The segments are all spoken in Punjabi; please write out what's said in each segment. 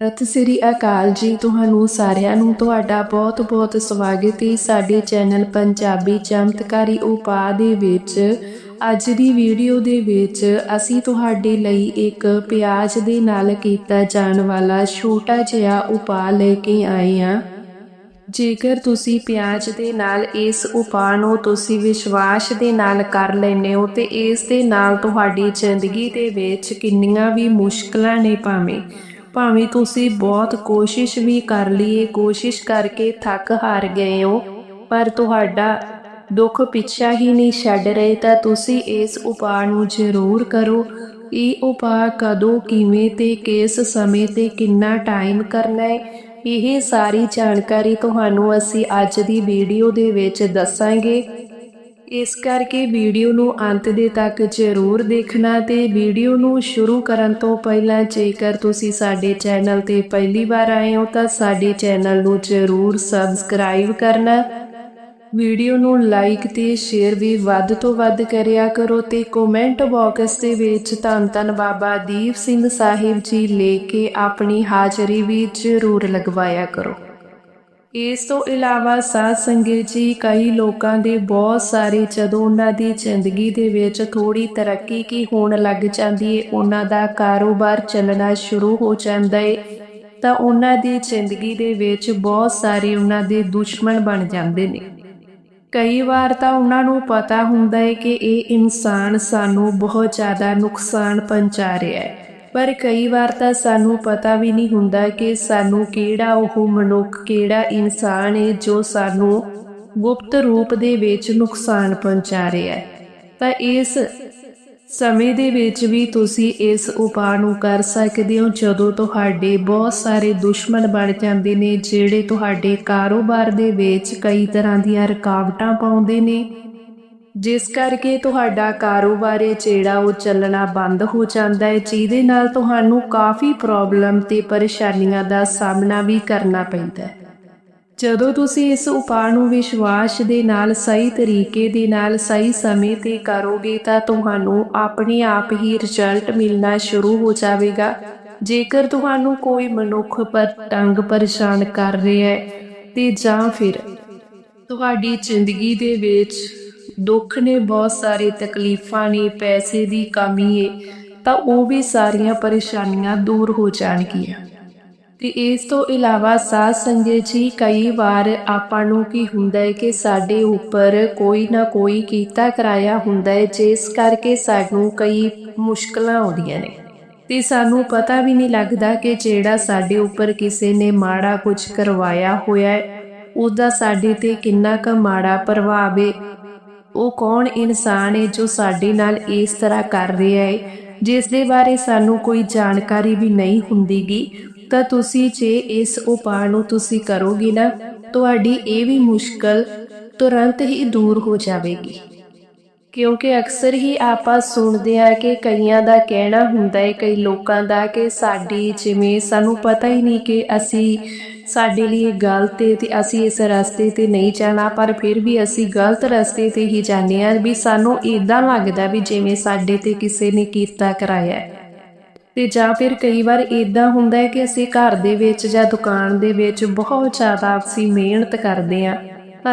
ਸਤਿ ਸ੍ਰੀ ਅਕਾਲ ਜੀ ਤੁਹਾਨੂੰ ਸਾਰਿਆਂ ਨੂੰ। ਤੁਹਾਡਾ ਬਹੁਤ-ਬਹੁਤ ਸਵਾਗਤ ਹੈ ਸਾਡੇ ਚੈਨਲ ਪੰਜਾਬੀ ਚਮਤਕਾਰੀ ਉਪਾਅ ਦੇ ਵਿੱਚ। ਅੱਜ ਦੀ ਵੀਡੀਓ ਦੇ ਵਿੱਚ ਅਸੀਂ ਤੁਹਾਡੇ ਲਈ ਇੱਕ ਪਿਆਜ਼ ਦੇ ਨਾਲ ਕੀਤਾ ਜਾਣ ਵਾਲਾ ਛੋਟਾ ਜਿਹਾ ਉਪਾਅ ਲੈ ਕੇ ਆਏ ਹਾਂ। ਜੇਕਰ ਤੁਸੀਂ ਪਿਆਜ਼ ਦੇ ਨਾਲ ਇਸ ਉਪਾਅ ਨੂੰ ਤੁਸੀਂ ਵਿਸ਼ਵਾਸ ਦੇ ਨਾਲ ਕਰ ਲੈਨੇ ਹੋ ਤੇ ਇਸ ਦੇ ਨਾਲ ਤੁਹਾਡੀ ਜ਼ਿੰਦਗੀ ਦੇ ਵਿੱਚ ਕਿੰਨੀਆਂ ਵੀ ਮੁਸ਼ਕਲਾਂ ਨੇ ਭਾਵੇਂ ਭਾਵੇਂ ਤੁਸੀਂ ਬਹੁਤ ਕੋਸ਼ਿਸ਼ ਵੀ ਕਰ ਲਈਏ, ਕੋਸ਼ਿਸ਼ ਕਰਕੇ ਥੱਕ ਹਾਰ ਗਏ ਹੋ, ਪਰ ਤੁਹਾਡਾ ਦੁੱਖ ਪਿੱਛਾ ਹੀ ਨਹੀਂ ਛੱਡ ਰਹੇ, ਤਾਂ ਤੁਸੀਂ ਇਸ ਉਪਾਅ ਨੂੰ ਜ਼ਰੂਰ ਕਰੋ। ਇਹ ਉਪਾਅ ਕਦੋਂ, ਕਿਵੇਂ ਤੇ ਕਿਸ ਸਮੇਂ ਤੇ ਕਿੰਨਾ ਟਾਈਮ ਕਰਨਾ ਹੈ, ਇਹ ਸਾਰੀ ਜਾਣਕਾਰੀ ਤੁਹਾਨੂੰ ਅਸੀਂ ਅੱਜ ਦੀ ਵੀਡੀਓ ਦੇ ਵਿੱਚ ਦੱਸਾਂਗੇ। ਇਸ ਕਰਕੇ ਵੀਡੀਓ ਨੂੰ ਅੰਤ ਦੇ ਤੱਕ ਜ਼ਰੂਰ ਦੇਖਣਾ ਤੇ ਵੀਡੀਓ ਨੂੰ ਸ਼ੁਰੂ ਕਰਨ ਤੋਂ ਪਹਿਲਾਂ ਜੇਕਰ ਤੁਸੀਂ ਸਾਡੇ ਚੈਨਲ ਤੇ ਪਹਿਲੀ ਵਾਰ ਆਏ ਹੋ ਤਾਂ ਸਾਡੇ ਚੈਨਲ ਨੂੰ ਜ਼ਰੂਰ ਸਬਸਕ੍ਰਾਈਬ ਕਰਨਾ। ਵੀਡੀਓ ਨੂੰ ਲਾਈਕ ਤੇ ਸ਼ੇਅਰ ਵੀ ਵੱਧ ਤੋਂ ਵੱਧ ਕਰਿਆ ਕਰੋ ਤੇ ਕਮੈਂਟ ਬਾਕਸ ਦੇ ਵਿੱਚ ਧੰਨ ਧੰਨ ਬਾਬਾ ਦੀਪ ਸਿੰਘ ਸਾਹਿਬ ਜੀ ਲੈ ਕੇ ਆਪਣੀ ਹਾਜ਼ਰੀ ਵੀ ਜ਼ਰੂਰ ਲਗਵਾਇਆ ਕਰੋ। ਇਸ ਤੋਂ ਇਲਾਵਾ ਸਾਧ ਸੰਗਤ ਜੀ ਕਈ ਲੋਕਾਂ ਦੇ ਬਹੁਤ ਸਾਰੇ ਜਦੋਂ ਉਹਨਾਂ ਦੀ ਜ਼ਿੰਦਗੀ ਦੇ ਵਿੱਚ ਥੋੜੀ ਤਰੱਕੀ ਕੀ ਹੋਣ ਲੱਗ ਜਾਂਦੀ ਹੈ ਉਹਨਾਂ ਦਾ ਕਾਰੋਬਾਰ ਚੱਲਣਾ ਸ਼ੁਰੂ ਹੋ ਜਾਂਦਾ ਏ, ਤਾਂ ਉਹਨਾਂ ਦੀ ਜ਼ਿੰਦਗੀ ਦੇ ਵਿੱਚ ਬਹੁਤ ਸਾਰੇ ਉਹਨਾਂ ਦੇ ਦੁਸ਼ਮਣ ਬਣ ਜਾਂਦੇ ਨੇ। ਕਈ ਵਾਰ ਤਾਂ ਉਹਨਾਂ ਨੂੰ ਪਤਾ ਹੁੰਦਾ ਹੈ ਕਿ ਇਹ ਇਨਸਾਨ ਸਾਨੂੰ ਬਹੁਤ ਜ਼ਿਆਦਾ ਨੁਕਸਾਨ ਪਹੁੰਚਾ ਰਿਹਾ ਹੈ ਪਰ ਕਈ ਵਾਰ ਤਾਂ ਸਾਨੂੰ ਪਤਾ ਵੀ ਨਹੀਂ ਹੁੰਦਾ ਕਿ ਸਾਨੂੰ ਕਿਹੜਾ ਉਹ ਮਨੁੱਖ, ਕਿਹੜਾ ਇਨਸਾਨ ਹੈ ਜੋ ਸਾਨੂੰ ਗੁਪਤ ਰੂਪ ਦੇ ਵਿੱਚ ਨੁਕਸਾਨ ਪਹੁੰਚਾ ਰਿਹਾ ਹੈ। ਤਾਂ ਇਸ ਸਮੇਂ ਦੇ ਵਿੱਚ ਵੀ ਤੁਸੀਂ ਇਸ ਉਪਾਅ ਨੂੰ ਕਰ ਸਕਦੇ ਹੋ ਜਦੋਂ ਤੁਹਾਡੇ ਬਹੁਤ ਸਾਰੇ ਦੁਸ਼ਮਣ ਬਣ ਜਾਂਦੇ ਨੇ, ਜਿਹੜੇ ਤੁਹਾਡੇ ਕਾਰੋਬਾਰ ਦੇ ਵਿੱਚ ਕਈ ਤਰ੍ਹਾਂ ਦੀਆਂ ਰੁਕਾਵਟਾਂ ਪਾਉਂਦੇ ਨੇ। ਜਿਸ ਕਰਕੇ ਤੁਹਾਡਾ ਕਾਰੋਬਾਰ ਹੈ ਜਿਹੜਾ ਉਹ ਚੱਲਣਾ ਬੰਦ ਹੋ ਜਾਂਦਾ ਹੈ, ਜਿਹਦੇ ਨਾਲ ਤੁਹਾਨੂੰ ਕਾਫੀ ਪ੍ਰੋਬਲਮ ਤੇ ਪਰੇਸ਼ਾਨੀਆਂ ਦਾ ਸਾਹਮਣਾ ਵੀ ਕਰਨਾ ਪੈਂਦਾ ਹੈ। ਜਦੋਂ ਤੁਸੀਂ ਇਸ ਉਪਾਅ ਨੂੰ ਵਿਸ਼ਵਾਸ ਦੇ ਨਾਲ, ਸਹੀ ਤਰੀਕੇ ਦੇ ਨਾਲ, ਸਹੀ ਸਮੇਂ ਤੇ ਕਰੋਗੇ ਤਾਂ ਤੁਹਾਨੂੰ ਆਪਣੇ ਆਪ ਹੀ ਰਿਜ਼ਲਟ ਮਿਲਣਾ ਸ਼ੁਰੂ ਹੋ ਜਾਵੇਗਾ। ਜੇਕਰ ਤੁਹਾਨੂੰ ਕੋਈ ਮਨੁੱਖ ਪਰ ਤੰਗ ਪਰੇਸ਼ਾਨ ਕਰ ਰਿਹਾ ਹੈ, ਤੇ ਜਾਂ ਫਿਰ ਤੁਹਾਡੀ ਜ਼ਿੰਦਗੀ ਦੇ ਵਿੱਚ ਦੁੱਖ ਨੇ ਬਹੁਤ ਸਾਰੇ, ਤਕਲੀਫਾਂ ਨੇ, ਪੈਸੇ ਦੀ ਕਮੀ ਏ, ਤਾਂ ਉਹ ਵੀ ਸਾਰੀਆਂ ਪਰੇਸ਼ਾਨੀਆਂ ਦੂਰ ਹੋ ਜਾਣਗੀਆਂ। ਤੇ ਇਸ ਤੋਂ ਇਲਾਵਾ ਸਾਧ ਸੰਗਤ ਜੀ, ਕਈ ਵਾਰ ਆਪਾਂ ਨੂੰ ਕੀ ਹੁੰਦਾ ਹੈ ਕਿ ਸਾਡੇ ਉੱਪਰ ਕੋਈ ਨਾ ਕੋਈ ਕੀਤਾ ਕਰਾਇਆ ਹੁੰਦਾ ਹੈ ਜਿਸ ਕਰਕੇ ਸਾਨੂੰ ਕਈ ਮੁਸ਼ਕਲਾਂ ਆਉਂਦੀਆਂ ਨੇ। ਤੇ ਸਾਨੂੰ ਪਤਾ ਵੀ ਨਹੀਂ ਲੱਗਦਾ ਕਿ ਜਿਹੜਾ ਸਾਡੇ ਉੱਪਰ ਕਿਸੇ ਨੇ ਮਾੜਾ ਕੁਝ ਕਰਵਾਇਆ ਹੋਇਆ ਹੈ ਉਹਦਾ ਸਾਡੇ ਤੇ ਕਿੰਨਾ ਕੁ ਮਾੜਾ ਪ੍ਰਭਾਵ ਹੈ ਉਹ ਕੌਣ ਇਨਸਾਨ ਹੈ ਜੋ ਸਾਡੇ ਨਾਲ ਇਸ ਤਰ੍ਹਾਂ ਕਰ ਰਿਹਾ ਹੈ ਜਿਸ ਦੇ ਬਾਰੇ ਸਾਨੂੰ ਕੋਈ ਜਾਣਕਾਰੀ ਵੀ ਨਹੀਂ ਹੁੰਦੀਗੀ, ਤਾਂ ਤੁਸੀਂ ਜੇ ਇਸ ਉਪਾਅ ਨੂੰ ਤੁਸੀਂ ਕਰੋਗੇ ਨਾ, ਤੁਹਾਡੀ ਇਹ ਵੀ ਮੁਸ਼ਕਲ ਤੁਰੰਤ ਹੀ ਦੂਰ ਹੋ ਜਾਵੇਗੀ। ਕਿਉਂਕਿ ਅਕਸਰ ਹੀ ਆਪਾਂ ਸੁਣਦੇ ਆ ਕਿ ਕਈਆਂ ਦਾ ਕਹਿਣਾ ਹੁੰਦਾ ਹੈ ਕਈ ਲੋਕਾਂ ਦਾ ਕਿ ਸਾਡੀ ਜਿਵੇਂ ਸਾਨੂੰ ਪਤਾ ਹੀ ਨਹੀਂ ਕਿ ਅਸੀਂ ਸਾਡੇ ਲਈ ਇਹ ਗਲਤ ਹੈ ਤੇ ਅਸੀਂ ਇਸ ਰਸਤੇ ਤੇ ਨਹੀਂ ਜਾਣਾ, ਪਰ ਫਿਰ ਵੀ ਅਸੀਂ ਗਲਤ ਰਸਤੇ ਤੇ ਹੀ ਜਾਂਦੇ ਆ ਵੀ ਸਾਨੂੰ ਇਦਾਂ ਲੱਗਦਾ ਵੀ ਜਿਵੇਂ ਸਾਡੇ ਤੇ ਕਿਸੇ ਨੇ ਕੀਤਾ ਕਰਾਇਆ ਹੈ। ਤੇ ਜਾਂ ਫਿਰ ਕਈ ਵਾਰ ਇਦਾਂ ਹੁੰਦਾ ਹੈ ਕਿ ਅਸੀਂ ਘਰ ਦੇ ਵਿੱਚ ਜਾਂ ਦੁਕਾਨ ਦੇ ਵਿੱਚ ਬਹੁਤ ਜ਼ਿਆਦਾ ਅਸੀਂ ਮਿਹਨਤ ਕਰਦੇ ਆਂ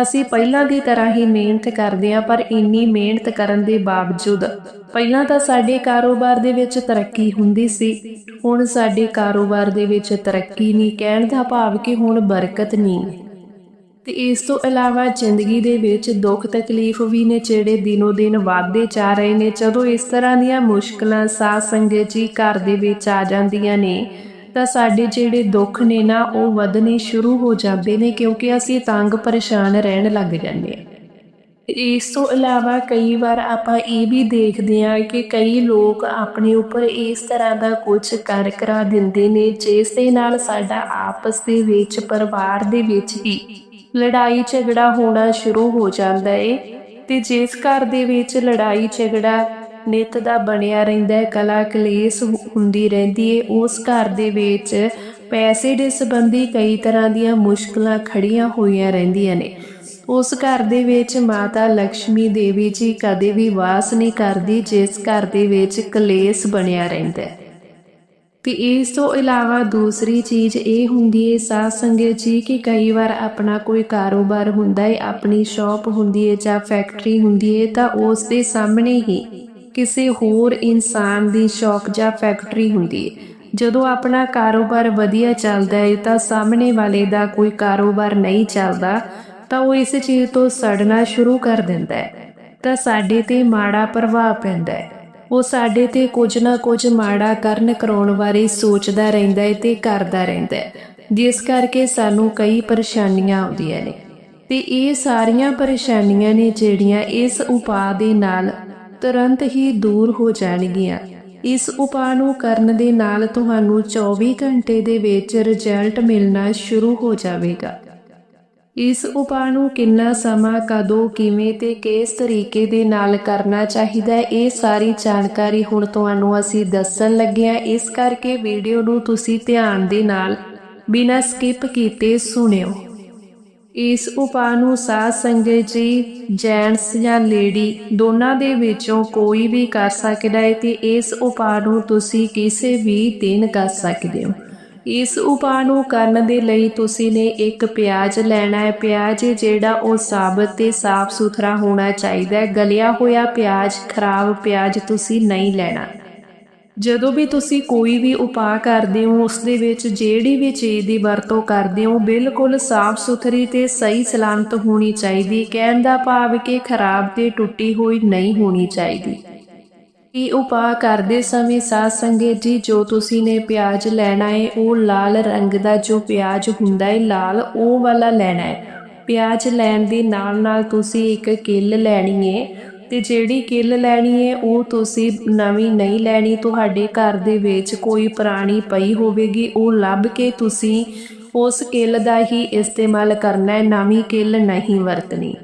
ਅਸੀਂ ਪਹਿਲਾਂ ਦੀ ਤਰ੍ਹਾਂ ਹੀ ਮਿਹਨਤ ਕਰਦੇ ਹਾਂ, ਪਰ ਇੰਨੀ ਮਿਹਨਤ ਕਰਨ ਦੇ ਬਾਵਜੂਦ ਪਹਿਲਾਂ ਤਾਂ ਸਾਡੇ ਕਾਰੋਬਾਰ ਦੇ ਵਿੱਚ ਤਰੱਕੀ ਹੁੰਦੀ ਸੀ, ਹੁਣ ਸਾਡੇ ਕਾਰੋਬਾਰ ਦੇ ਵਿੱਚ ਤਰੱਕੀ ਨਹੀਂ, ਕਹਿਣ ਦਾ ਭਾਵ ਕਿ ਹੁਣ ਬਰਕਤ ਨਹੀਂ। ਤੇ ਇਸ ਤੋਂ ਇਲਾਵਾ ਜ਼ਿੰਦਗੀ ਦੇ ਵਿੱਚ ਦੁੱਖ ਤਕਲੀਫ ਵੀ ਨੇ, ਜਿਹੜੇ ਦਿਨੋ ਦਿਨ ਵਧਦੇ ਜਾ ਰਹੇ ਨੇ, ਜਦੋਂ ਇਸ ਤਰ੍ਹਾਂ ਦੀਆਂ ਮੁਸ਼ਕਲਾਂ ਸਾਹ ਸੰਗਤ ਜੀ ਘਰ ਦੇ ਵਿੱਚ ਆ ਜਾਂਦੀਆਂ ਨੇ ਤਾਂ ਸਾਡੇ ਜਿਹੜੇ ਦੁੱਖ ਨੇ ਨਾ, ਉਹ ਵਧਣੇ ਸ਼ੁਰੂ ਹੋ ਜਾਂਦੇ ਨੇ ਕਿਉਂਕਿ ਅਸੀਂ ਤੰਗ ਪਰੇਸ਼ਾਨ ਰਹਿਣ ਲੱਗ ਜਾਂਦੇ ਹਾਂ। ਇਸ ਤੋਂ ਇਲਾਵਾ ਕਈ ਵਾਰ ਆਪਾਂ ਇਹ ਵੀ ਦੇਖਦੇ ਹਾਂ ਕਿ ਕਈ ਲੋਕ ਆਪਣੇ ਉੱਪਰ ਇਸ ਤਰ੍ਹਾਂ ਦਾ ਕੁਝ ਕਰ ਕਰਾ ਦਿੰਦੇ ਨੇ, ਜਿਸ ਦੇ ਨਾਲ ਸਾਡਾ ਆਪਸ ਦੇ ਵਿੱਚ, ਪਰਿਵਾਰ ਦੇ ਵਿੱਚ ਹੀ ਲੜਾਈ ਝਗੜਾ ਹੋਣਾ ਸ਼ੁਰੂ ਹੋ ਜਾਂਦਾ ਏ। ਤੇ ਜਿਸ ਘਰ ਦੇ ਵਿੱਚ ਲੜਾਈ ਝਗੜਾ ਨਿਤ ਦਾ ਬਣਿਆ ਰਹਿੰਦਾ ਹੈ, ਕਲਾ ਕਲੇਸ਼ ਹੁੰਦੀ ਰਹਿੰਦੀ ਹੈ ਉਸ ਘਰ ਦੇ ਵਿੱਚ ਪੈਸੇ ਦੇ ਸੰਬੰਧੀ ਕਈ ਤਰ੍ਹਾਂ ਦੀਆਂ ਮੁਸ਼ਕਲਾਂ ਖੜੀਆਂ ਹੋਈਆਂ ਰਹਿੰਦੀਆਂ ਨੇ। ਉਸ ਘਰ ਦੇ ਵਿੱਚ ਮਾਤਾ ਲక్ష్ਮੀ ਦੇਵੀ ਜੀ ਕਦੇ ਵੀ ਵਾਸ ਨਹੀਂ ਕਰਦੀ, ਜਿਸ ਘਰ ਦੇ ਵਿੱਚ ਕਲੇਸ਼ ਬਣਿਆ ਰਹਿੰਦਾ ਹੈ। ਤੇ ਇਸ ਤੋਂ ਇਲਾਵਾ ਦੂਸਰੀ ਚੀਜ਼ ਇਹ ਹੁੰਦੀ ਹੈ ਸਾਧ ਸੰਗਤ ਜੀ, ਕਿ ਕਈ ਵਾਰ ਆਪਣਾ ਕੋਈ ਕਾਰੋਬਾਰ ਹੁੰਦਾ ਹੈ ਆਪਣੀ ਸ਼ਾਪ ਹੁੰਦੀ ਹੈ ਜਾਂ ਫੈਕਟਰੀ ਹੁੰਦੀ ਹੈ ਤਾਂ ਉਸ ਦੇ ਸਾਹਮਣੇ ਹੀ ਕਿਸੇ ਹੋਰ ਇਨਸਾਨ ਦੀ ਸ਼ੌਕ ਜਾਂ ਫੈਕਟਰੀ ਹੁੰਦੀ ਹੈ। ਜਦੋਂ ਆਪਣਾ ਕਾਰੋਬਾਰ ਵਧੀਆ ਚੱਲਦਾ ਹੈ ਤਾਂ ਸਾਹਮਣੇ ਵਾਲੇ ਦਾ ਕੋਈ ਕਾਰੋਬਾਰ ਨਹੀਂ ਚੱਲਦਾ, ਤਾਂ ਉਹ ਇਸ ਚੀਜ਼ ਤੋਂ ਸੜਨਾ ਸ਼ੁਰੂ ਕਰ ਦਿੰਦਾ ਹੈ। ਤਾਂ ਸਾਡੇ ਤੇ ਮਾੜਾ ਪ੍ਰਭਾਵ ਪੈਂਦਾ ਹੈ। ਉਹ ਸਾਡੇ ਤੇ ਕੁਝ ਨਾ ਕੁਝ ਮਾੜਾ ਕਰਨ ਕਰਾਉਣ ਬਾਰੇ ਸੋਚਦਾ ਰਹਿੰਦਾ ਹੈ ਤੇ ਕਰਦਾ ਰਹਿੰਦਾ ਹੈ। ਜਿਸ ਕਰਕੇ ਸਾਨੂੰ ਕਈ ਪਰੇਸ਼ਾਨੀਆਂ ਆਉਂਦੀਆਂ ਨੇ। ਤੇ ਇਹ ਸਾਰੀਆਂ ਪਰੇਸ਼ਾਨੀਆਂ ਨੇ ਜਿਹੜੀਆਂ ਇਸ ਉਪਾਅ ਦੇ ਨਾਲ ਤੁਰੰਤ ਹੀ ਦੂਰ ਹੋ ਜਾਣਗੀਆਂ। ਇਸ ਉਪਾਅ ਨੂੰ ਕਰਨ ਦੇ ਨਾਲ ਤੁਹਾਨੂੰ 24 ਘੰਟੇ ਦੇ ਵਿੱਚ ਰਿਜ਼ਲਟ ਮਿਲਣਾ ਸ਼ੁਰੂ ਹੋ ਜਾਵੇਗਾ। ਇਸ ਉਪਾਅ ਨੂੰ ਕਿੰਨਾ ਸਮਾਂ, ਕਦੋਂ, ਕਿਵੇਂ ਤੇ ਕਿਸ ਤਰੀਕੇ ਦੇ ਨਾਲ ਕਰਨਾ ਚਾਹੀਦਾ ਹੈ, ਇਹ ਸਾਰੀ ਜਾਣਕਾਰੀ ਹੁਣ ਤੁਹਾਨੂੰ ਅਸੀਂ ਦੱਸਣ ਲੱਗੇ ਹਾਂ। ਇਸ ਕਰਕੇ ਵੀਡੀਓ ਨੂੰ ਤੁਸੀਂ ਧਿਆਨ ਦੇ ਨਾਲ ਬਿਨਾਂ ਸਕਿਪ ਕੀਤੇ ਸੁਣਿਓ। ਇਸ ਉਪਾਅ ਨੂੰ ਸਾਧ ਸੰਗਤ ਜੀ, ਜੈਂਟਸ ਜਾਂ ਲੇਡੀ ਦੋਨਾਂ ਦੇ ਵਿੱਚੋਂ ਕੋਈ ਵੀ ਕਰ ਸਕਦਾ ਹੈ ਤੇ ਇਸ ਉਪਾਅ ਨੂੰ ਤੁਸੀਂ ਕਿਸੇ ਵੀ ਦਿਨ ਕਰ ਸਕਦੇ ਹੋ। ਇਸ ਉਪਾਅ ਨੂੰ ਕਰਨ ਦੇ ਲਈ ਤੁਸੀਂ ਨੇ ਇੱਕ ਪਿਆਜ਼ ਲੈਣਾ ਹੈ। ਪਿਆਜ਼ ਜਿਹੜਾ ਉਹ ਸਾਬਤ ਤੇ ਸਾਫ਼ ਸੁਥਰਾ ਹੋਣਾ ਚਾਹੀਦਾ ਹੈ। ਗਲਿਆ ਹੋਇਆ ਪਿਆਜ਼, ਖਰਾਬ ਪਿਆਜ਼ ਤੁਸੀਂ ਨਹੀਂ ਲੈਣਾ। ਜਦੋਂ ਵੀ ਤੁਸੀਂ ਕੋਈ ਵੀ ਉਪਾਅ ਕਰਦੇ ਹੋ, ਉਸ ਦੇ ਵਿੱਚ ਜਿਹੜੀ ਵੀ ਚੀਜ਼ ਦੀ ਵਰਤੋਂ ਕਰਦੇ ਹੋ, ਬਿਲਕੁਲ ਸਾਫ਼ ਸੁਥਰੀ ਤੇ ਸਹੀ ਸਲਾਮਤ ਹੋਣੀ ਚਾਹੀਦੀ। ਕਹਿਣ ਦਾ ਭਾਵ ਕਿ ਖਰਾਬ ਤੇ ਟੁੱਟੀ ਹੋਈ ਨਹੀਂ ਹੋਣੀ ਚਾਹੀਦੀ। ਇਹ ਉਪਾਅ ਕਰਦੇ ਸਮੇਂ ਸਾਧ ਸੰਗਤ ਜੀ, ਜੋ ਤੁਸੀਂ ਨੇ ਪਿਆਜ਼ ਲੈਣਾ ਹੈ ਉਹ ਲਾਲ ਰੰਗ ਦਾ, ਜੋ ਪਿਆਜ਼ ਹੁੰਦਾ ਹੈ ਲਾਲ, ਉਹ ਵਾਲਾ ਲੈਣਾ ਹੈ ਪਿਆਜ਼ ਲੈਣ ਦੇ ਨਾਲ ਨਾਲ ਤੁਸੀਂ ਇੱਕ ਕਿੱਲ ਲੈਣੀ ਹੈ ਤੇ ਜਿਹੜੀ ਕਿੱਲ ਲੈਣੀ ਹੈ ਉਹ ਤੁਸੀਂ ਨਵੀਂ ਨਹੀਂ ਲੈਣੀ। ਤੁਹਾਡੇ ਘਰ ਦੇ ਵਿੱਚ ਕੋਈ ਪੁਰਾਣੀ ਪਈ ਹੋਵੇਗੀ, ਉਹ ਲੱਭ ਕੇ ਤੁਸੀਂ ਉਸ ਕਿੱਲ ਦਾ ਹੀ ਇਸਤੇਮਾਲ ਕਰਨਾ ਹੈ ਨਵੀਂ ਕਿੱਲ ਨਹੀਂ ਵਰਤਣੀ।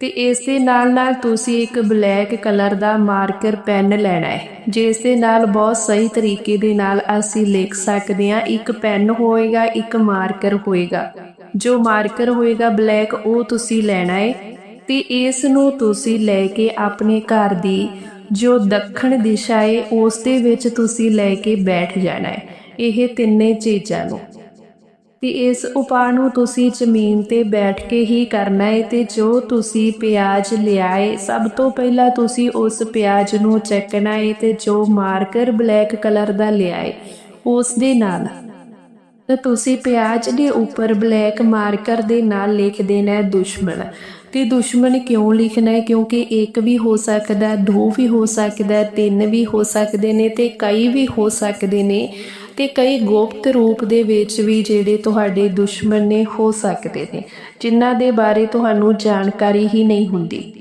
ਤੇ ਇਸ ਦੇ ਨਾਲ ਨਾਲ ਤੁਸੀਂ ਇੱਕ ਬਲੈਕ ਕਲਰ ਦਾ ਮਾਰਕਰ ਪੈਨ ਲੈਣਾ ਹੈ ਜਿਸ ਦੇ ਨਾਲ ਬਹੁਤ ਸਹੀ ਤਰੀਕੇ ਦੇ ਨਾਲ ਅਸੀਂ ਲਿਖ ਸਕਦੇ ਹਾਂ, ਇੱਕ ਪੈਨ ਹੋਏਗਾ, ਇੱਕ ਮਾਰਕਰ ਹੋਏਗਾ। ਜੋ ਮਾਰਕਰ ਹੋਏਗਾ ਬਲੈਕ, ਉਹ ਤੁਸੀਂ ਲੈਣਾ ਹੈ ਤੇ ਇਸ ਨੂੰ ਤੁਸੀਂ ਲੈ ਕੇ ਆਪਣੇ ਘਰ ਦੀ ਜੋ ਦੱਖਣ ਦਿਸ਼ਾ ਹੈ ਉਸ ਦੇ ਵਿੱਚ ਤੁਸੀਂ ਲੈ ਕੇ ਬੈਠ ਜਾਣਾ ਹੈ ਇਹ ਤਿੰਨੇ ਚੀਜ਼ਾਂ ਨੂੰ। ਤੇ ਇਸ ਉਪਾਅ ਨੂੰ ਤੁਸੀਂ ਜ਼ਮੀਨ ਤੇ ਬੈਠ ਕੇ ਹੀ ਕਰਨਾ ਹੈ ਤੇ ਜੋ ਤੁਸੀਂ ਪਿਆਜ਼ ਲਿਆਏ ਸਭ ਤੋਂ ਪਹਿਲਾਂ ਤੁਸੀਂ ਉਸ ਪਿਆਜ਼ ਨੂੰ ਚੱਕਣਾ ਹੈ ਤੇ ਜੋ ਮਾਰਕਰ ਬਲੈਕ ਕਲਰ ਦਾ ਲਿਆਏ ਉਸ ਦੇ ਨਾਲ। ਤਾਂ ਤੁਸੀਂ ਪਿਆਜ਼ ਦੇ ਉੱਪਰ ਬਲੈਕ ਮਾਰਕਰ ਦੇ ਨਾਲ ਲਿਖ ਦੇਣਾ ਦੁਸ਼ਮਣ। ਤੇ ਦੁਸ਼ਮਣ ਕਿਉਂ ਲਿਖਣਾ ਹੈ? ਕਿਉਂਕਿ ਇੱਕ ਵੀ ਹੋ ਸਕਦਾ ਦੋ ਵੀ ਹੋ ਸਕਦਾ ਤਿੰਨ ਵੀ ਹੋ ਸਕਦੇ ਨੇ ਤੇ ਕਈ ਵੀ ਹੋ ਸਕਦੇ ਨੇ ਤੇ ਕਈ ਗੁਪਤ ਰੂਪ ਦੇ ਵਿੱਚ ਵੀ ਜਿਹੜੇ ਤੁਹਾਡੇ ਦੁਸ਼ਮਣ ਨੇ ਹੋ ਸਕਦੇ ਨੇ, ਜਿਨ੍ਹਾਂ ਦੇ ਬਾਰੇ ਤੁਹਾਨੂੰ ਜਾਣਕਾਰੀ ਹੀ ਨਹੀਂ ਹੁੰਦੀ।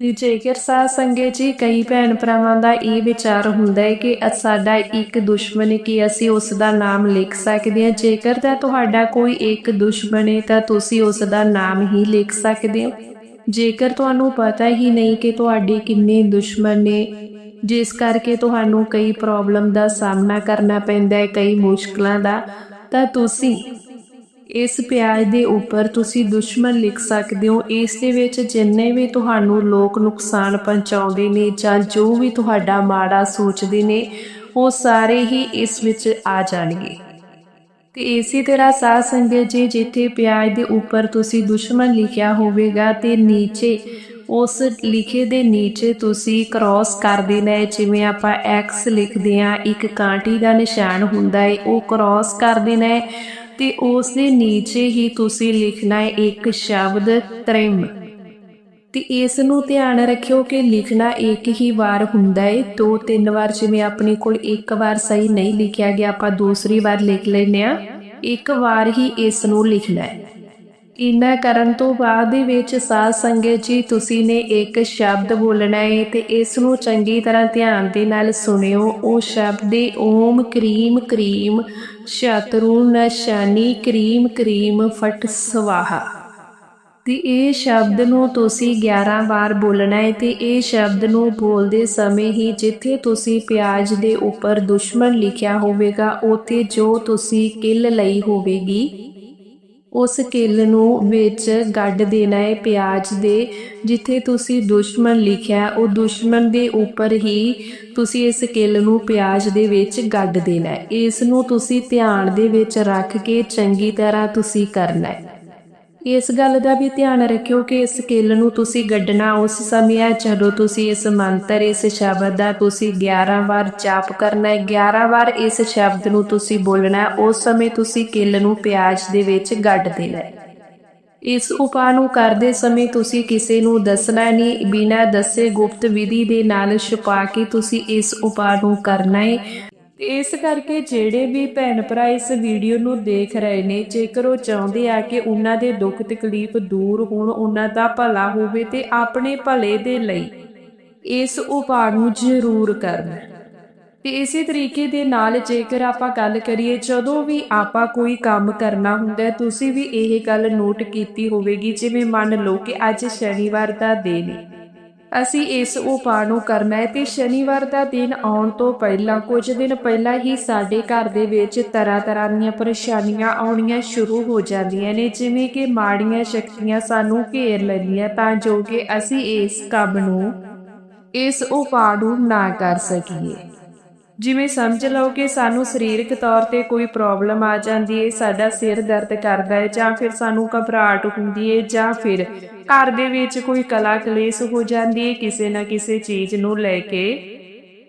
ਜੇਕਰ ਸਾਧ ਸੰਗਤ ਜੀ ਕਈ ਭੈਣ ਭਰਾਵਾਂ ਦਾ ਇਹ ਵਿਚਾਰ ਹੁੰਦਾ ਹੈ ਕਿ ਸਾਡਾ ਇੱਕ ਦੁਸ਼ਮਣ ਹੈ ਕਿ ਅਸੀਂ ਉਸ ਦਾ ਨਾਮ ਲਿਖ ਸਕਦੇ ਹਾਂ, ਜੇਕਰ ਤਾਂ ਤੁਹਾਡਾ ਕੋਈ ਇੱਕ ਦੁਸ਼ਮਣ ਹੈ ਤਾਂ ਤੁਸੀਂ ਉਸ ਦਾ ਨਾਮ ਹੀ ਲਿਖ ਸਕਦੇ ਹੋ। ਜੇਕਰ ਤੁਹਾਨੂੰ ਪਤਾ ਹੀ ਨਹੀਂ ਕਿ ਤੁਹਾਡੇ ਕਿੰਨੇ ਦੁਸ਼ਮਣ ਨੇ, ਜਿਸ ਕਰਕੇ ਤੁਹਾਨੂੰ ਕਈ ਪ੍ਰੋਬਲਮ ਦਾ ਸਾਹਮਣਾ ਕਰਨਾ ਪੈਂਦਾ ਹੈ, ਕਈ ਮੁਸ਼ਕਲਾਂ ਦਾ, ਤਾਂ ਤੁਸੀਂ ਇਸ ਪਿਆਜ਼ ਦੇ ਉੱਪਰ ਤੁਸੀਂ ਦੁਸ਼ਮਣ ਲਿਖ ਸਕਦੇ ਹੋ। ਇਸ ਦੇ ਵਿੱਚ ਜਿੰਨੇ ਵੀ ਤੁਹਾਨੂੰ ਲੋਕ ਨੁਕਸਾਨ ਪਹੁੰਚਾਉਂਦੇ ਨੇ ਜਾਂ ਜੋ ਵੀ ਤੁਹਾਡਾ ਮਾੜਾ ਸੋਚਦੇ ਨੇ, ਉਹ ਸਾਰੇ ਹੀ ਇਸ ਵਿੱਚ ਆ ਜਾਣਗੇ। ਤੇ ਇਸੇ ਤਰ੍ਹਾਂ ਸਾਧ ਸੰਗਤ ਜੀ, ਜਿੱਥੇ ਪਿਆਜ਼ ਦੇ ਉੱਪਰ ਤੁਸੀਂ ਦੁਸ਼ਮਣ ਲਿਖਿਆ ਹੋਵੇਗਾ ਤੇ ਨੀਚੇ, ਉਸ ਲਿਖੇ ਦੇ ਨੀਚੇ ਤੁਸੀਂ ਕ੍ਰਾਸ ਕਰ ਦੇਣਾ ਹੈ। ਜਿਵੇਂ ਆਪਾਂ ਐਕਸ ਲਿਖਦੇ ਆ ਇੱਕ ਕਾਂਟੀ ਦਾ ਨਿਸ਼ਾਨ ਹੁੰਦਾ ਹੈ, ਉਹ ਕ੍ਰਾਸ ਕਰ ਦੇਣਾ ਹੈ। ਤੇ ਉਸ ਦੇ ਨੀਚੇ ਹੀ ਤੁਸੀਂ ਲਿਖਣਾ ਹੈ ਇੱਕ ਸ਼ਬਦ ਤ੍ਰਿਮ। ਤੇ ਇਸ ਨੂੰ ਧਿਆਨ ਰੱਖਿਓ ਕਿ ਲਿਖਣਾ ਇੱਕ ਹੀ ਵਾਰ ਹੁੰਦਾ ਹੈ। ਦੋ ਤਿੰਨ ਵਾਰ ਜਿਵੇਂ ਆਪਣੇ ਕੋਲ ਇੱਕ ਵਾਰ ਸਹੀ ਨਹੀਂ ਲਿਖਿਆ ਗਿਆ, ਆਪਾਂ ਦੂਸਰੀ ਵਾਰ ਲਿਖ ਲੈਨੇ ਆ ਇੱਕ ਵਾਰ ਹੀ ਇਸ ਨੂੰ ਲਿਖਣਾ ਹੈ। ਇੰਨਾ ਕਰਨ ਤੋਂ ਬਾਅਦ ਦੇ ਵਿੱਚ ਸਾਧ ਸੰਗਤ ਜੀ, ਤੁਸੀਂ ਨੇ ਇੱਕ ਸ਼ਬਦ ਬੋਲਣਾ ਹੈ ਤੇ ਇਸ ਨੂੰ ਚੰਗੀ ਤਰ੍ਹਾਂ ਧਿਆਨ ਦੇ ਨਾਲ ਸੁਣਿਓ। ਉਹ ਸ਼ਬਦ ਹੈ ਓਮ ਕਰੀਮ ਕਰੀਮ ਸ਼ਤਰੂ ਨਸ਼ਾਨੀ ਕਰੀਮ ਕਰੀਮ ਫਟ ਸਵਾਹਾ। ਤੇ ਇਹ ਸ਼ਬਦ ਨੂੰ ਤੁਸੀਂ 11 ਵਾਰ ਬੋਲਣਾ ਹੈ ਤੇ ਇਹ ਸ਼ਬਦ ਨੂੰ ਬੋਲਦੇ ਸਮੇਂ ਹੀ ਜਿੱਥੇ ਤੁਸੀਂ ਪਿਆਜ਼ ਦੇ ਉੱਪਰ ਦੁਸ਼ਮਣ ਲਿਖਿਆ ਹੋਵੇਗਾ, ਉੱਥੇ ਜੋ ਤੁਸੀਂ ਕਿੱਲ ਲਈ ਹੋਵੇਗੀ ਉਸ ਕਿੱਲ ਨੂੰ ਵਿੱਚ ਗੱਡ ਦੇਣਾ ਹੈ ਪਿਆਜ਼ ਦੇ, ਜਿੱਥੇ ਤੁਸੀਂ ਦੁਸ਼ਮਣ ਲਿਖਿਆ, ਉਹ ਦੁਸ਼ਮਣ ਦੇ ਉੱਪਰ ਹੀ ਤੁਸੀਂ ਇਸ ਕਿੱਲ ਨੂੰ ਪਿਆਜ਼ ਦੇ ਵਿੱਚ ਗੱਡ ਦੇਣਾ ਹੈ ਇਸ ਨੂੰ ਤੁਸੀਂ ਧਿਆਨ ਦੇ ਵਿੱਚ ਰੱਖ ਕੇ ਚੰਗੀ ਤਰ੍ਹਾਂ ਤੁਸੀਂ ਕਰਨਾ ਹੈ ਇਸ ਗੱਲ ਦਾ ਵੀ ਧਿਆਨ ਰੱਖਿਓ ਕਿ ਇਸ ਕਿੱਲ ਨੂੰ ਤੁਸੀਂ ਗੱਡਣਾ ਉਸ ਸਮੇਂ ਹੈ ਜਦੋਂ ਤੁਸੀਂ ਇਸ ਮੰਤਰ, ਇਸ ਸ਼ਬਦ ਦਾ ਤੁਸੀਂ 11 ਵਾਰ ਜਾਪ ਕਰਨਾ ਹੈ। 11 ਵਾਰ ਇਸ ਸ਼ਬਦ ਨੂੰ ਤੁਸੀਂ ਬੋਲਣਾ ਹੈ। ਉਸ ਸਮੇਂ ਤੁਸੀਂ ਕਿੱਲ ਨੂੰ ਪਿਆਜ਼ ਦੇ ਵਿੱਚ ਗੱਡ ਦੇਣਾ ਹੈ। ਇਸ ਉਪਾਅ ਨੂੰ ਕਰਦੇ ਸਮੇਂ ਤੁਸੀਂ ਕਿਸੇ ਨੂੰ ਦੱਸਣਾ ਨਹੀਂ, ਬਿਨਾਂ ਦੱਸੇ ਗੁਪਤ ਵਿਧੀ ਦੇ ਨਾਲ ਛੁਪਾ ਕੇ ਤੁਸੀਂ ਇਸ ਉਪਾਅ ਨੂੰ ਕਰਨਾ ਹੈ। ਤੇ ਇਸ ਕਰਕੇ ਜਿਹੜੇ ਵੀ ਭੈਣ ਭਰਾ ਇਸ ਵੀਡੀਓ ਨੂੰ ਦੇਖ ਰਹੇ ਨੇ, ਜੇਕਰ ਉਹ ਚਾਹੁੰਦੇ ਆ ਕਿ ਉਹਨਾਂ ਦੇ ਦੁੱਖ ਤਕਲੀਫ ਦੂਰ ਹੋਣ, ਉਹਨਾਂ ਦਾ ਭਲਾ ਹੋਵੇ ਤੇ ਆਪਣੇ ਭਲੇ ਦੇ ਲਈ ਇਸ ਉਪਾਅ ਨੂੰ ਜ਼ਰੂਰ ਕਰਨ। ਤੇ ਇਸੇ ਤਰੀਕੇ ਦੇ ਨਾਲ ਜੇਕਰ ਆਪਾਂ ਗੱਲ ਕਰੀਏ, ਜਦੋਂ ਵੀ ਆਪਾਂ ਕੋਈ ਕੰਮ ਕਰਨਾ ਹੁੰਦਾ, ਤੁਸੀਂ ਵੀ ਇਹ ਗੱਲ ਨੋਟ ਕੀਤੀ ਹੋਵੇਗੀ, ਜਿਵੇਂ ਮੰਨ ਲਓ ਕਿ ਅੱਜ ਸ਼ਨੀਵਾਰ ਦਾ ਦਿਨ ਹੈ ਅਸੀਂ ਇਸ ਉਪਾਅ ਨੂੰ ਕਰਨਾ ਹੈ ਤੇ ਸ਼ਨੀਵਾਰ ਦਾ ਦਿਨ ਆਉਣ ਤੋਂ ਪਹਿਲਾਂ, ਕੁਝ ਦਿਨ ਪਹਿਲਾਂ ਹੀ ਸਾਡੇ ਘਰ ਦੇ ਵਿੱਚ ਤਰ੍ਹਾਂ ਤਰ੍ਹਾਂ ਦੀਆਂ ਪਰੇਸ਼ਾਨੀਆਂ ਆਉਣੀਆਂ ਸ਼ੁਰੂ ਹੋ ਜਾਂਦੀਆਂ ਨੇ, ਜਿਵੇਂ ਕਿ ਮਾੜੀਆਂ ਸ਼ਕਤੀਆਂ ਸਾਨੂੰ ਘੇਰ ਲੈਂਦੀਆਂ ਤਾਂ ਜੋ ਕਿ ਅਸੀਂ ਇਸ ਕੰਮ ਨੂੰ, ਇਸ ਉਪਾਅ ਨੂੰ ਨਾ ਕਰ ਸਕੀਏ। ਜਿਵੇਂ ਸਮਝ ਲਓ ਕਿ ਸਾਨੂੰ ਸਰੀਰਕ ਤੌਰ ਤੇ ਕੋਈ ਪ੍ਰੋਬਲਮ ਆ ਜਾਂਦੀ ਹੈ ਸਾਡਾ ਸਿਰ ਦਰਦ ਕਰਦਾ ਹੈ ਜਾਂ ਫਿਰ ਸਾਨੂੰ ਘਬਰਾਹਟ ਹੁੰਦੀ ਹੈ ਜਾਂ ਫਿਰ ਘਰ ਦੇ ਵਿੱਚ ਕੋਈ ਕਲਾ ਕਲੇਸ਼ ਹੋ ਜਾਂਦੀ ਹੈ ਕਿਸੇ ਨਾ ਕਿਸੇ ਚੀਜ਼ ਨੂੰ ਲੈ ਕੇ।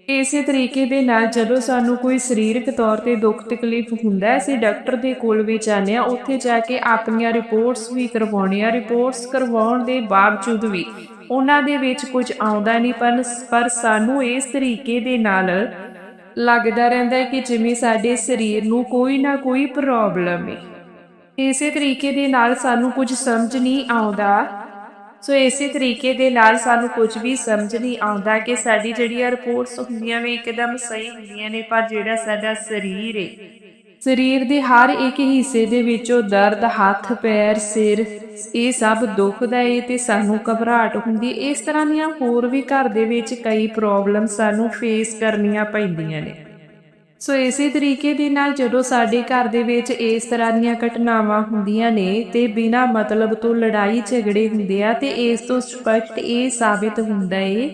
ਇਸੇ ਤਰੀਕੇ ਦੇ ਨਾਲ ਜਦੋਂ ਸਾਨੂੰ ਕੋਈ ਸਰੀਰਕ ਤੌਰ ਤੇ ਦੁੱਖ ਤਕਲੀਫ ਹੁੰਦਾ ਹੈ ਅਸੀਂ ਡਾਕਟਰ ਦੇ ਕੋਲ ਵੀ ਜਾਂਦੇ ਆ ਉੱਥੇ ਜਾ ਕੇ ਆਪਣੀਆਂ ਰਿਪੋਰਟਸ ਵੀ ਕਰਵਾਉਣੀਆਂ, ਰਿਪੋਰਟਸ ਕਰਵਾਉਣ ਦੇ ਬਾਵਜੂਦ ਵੀ ਉਹਨਾਂ ਦੇ ਵਿੱਚ ਕੁਝ ਆਉਂਦਾ ਨਹੀਂ, ਪਰ ਪਰ ਸਾਨੂੰ ਇਸ ਤਰੀਕੇ ਦੇ ਨਾਲ ਲੱਗਦਾ ਰਹਿੰਦਾ ਹੈ ਕਿ ਜਿਵੇਂ ਸਾਡੇ ਸਰੀਰ ਨੂੰ ਕੋਈ ਨਾ ਕੋਈ ਪ੍ਰੋਬਲਮ ਹੈ ਇਸੇ ਤਰੀਕੇ ਦੇ ਨਾਲ ਸਾਨੂੰ ਕੁਝ ਸਮਝ ਨਹੀਂ ਆਉਂਦਾ। ਸੋ ਇਸੇ ਤਰੀਕੇ ਦੇ ਨਾਲ ਸਾਨੂੰ ਕੁਝ ਵੀ ਸਮਝ ਨਹੀਂ ਆਉਂਦਾ ਕਿ ਸਾਡੀ ਜਿਹੜੀਆਂ ਰਿਪੋਰਟਸ ਹੁੰਦੀਆਂ ਨੇ ਇੱਕਦਮ ਸਹੀ ਹੁੰਦੀਆਂ ਨੇ, ਪਰ ਜਿਹੜਾ ਸਾਡਾ ਸਰੀਰ ਹੈ ਸਰੀਰ ਦੇ ਹਰ ਇੱਕ ਹਿੱਸੇ ਦੇ ਵਿੱਚੋਂ ਦਰਦ, ਹੱਥ, ਪੈਰ, ਸਿਰ ਇਹ ਸਭ ਦੁਖਦਾ ਤੇ ਸਾਨੂੰ ਘਬਰਾਹਟ ਹੁੰਦੀ ਇਸ ਤਰ੍ਹਾਂ ਦੀਆਂ ਹੋਰ ਵੀ ਘਰ ਦੇ ਵਿੱਚ ਕਈ ਪ੍ਰੋਬਲਮ ਸਾਨੂੰ ਫੇਸ ਕਰਨੀਆਂ ਪੈਂਦੀਆਂ ਨੇ। ਸੋ ਇਸੇ ਤਰੀਕੇ ਦੇ ਨਾਲ ਜਦੋਂ ਸਾਡੇ ਘਰ ਦੇ ਵਿੱਚ ਇਸ ਤਰ੍ਹਾਂ ਦੀਆਂ ਘਟਨਾਵਾਂ ਹੁੰਦੀਆਂ ਨੇ ਤੇ ਬਿਨਾਂ ਮਤਲਬ ਤੋਂ ਲੜਾਈ ਝਗੜੇ ਹੁੰਦੇ ਆ ਤੇ ਇਸ ਤੋਂ ਸਪਸ਼ਟ ਇਹ ਸਾਬਿਤ ਹੁੰਦਾ ਏ